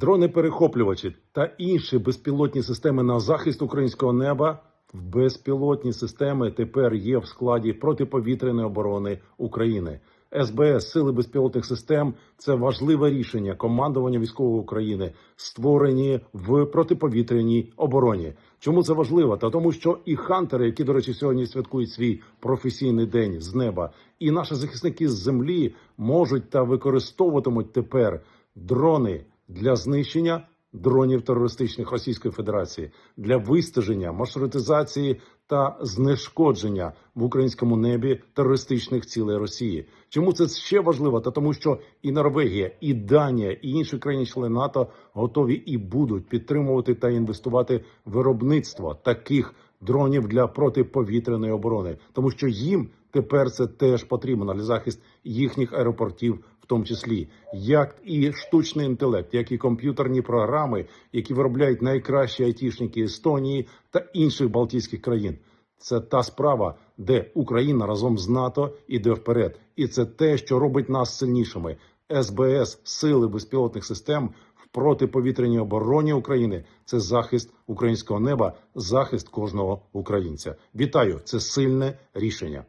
Дрони-перехоплювачі та інші безпілотні системи на захист українського неба. Безпілотні системи тепер є в складі протиповітряної оборони України. СБС сили безпілотних систем це важливе рішення командування військової України, створені в протиповітряній обороні. Чому це важливо? Та тому, що і хантери, які, до речі, сьогодні святкують свій професійний день з неба, і наші захисники з землі можуть та використовуватимуть тепер дрони для знищення дронів терористичних Російської Федерації для вистеження, маршрутизації та знешкодження в українському небі терористичних цілей Росії. Чому це ще важливо? Та тому, що і Норвегія, і Данія, і інші країни-члени НАТО готові і будуть підтримувати та інвестувати в виробництво таких дронів для протиповітряної оборони, тому що їм тепер це теж потрібно для захист їхніх аеропортів, тому числі як і штучний інтелект, як і комп'ютерні програми, які виробляють найкращі айтішники Естонії та інших Балтійських країн. Це та справа, де Україна разом з НАТО іде вперед, і це те, що робить нас сильнішими. СБС, сили безпілотних систем в протиповітряній обороні України це захист українського неба, захист кожного українця. Вітаю! Це сильне рішення.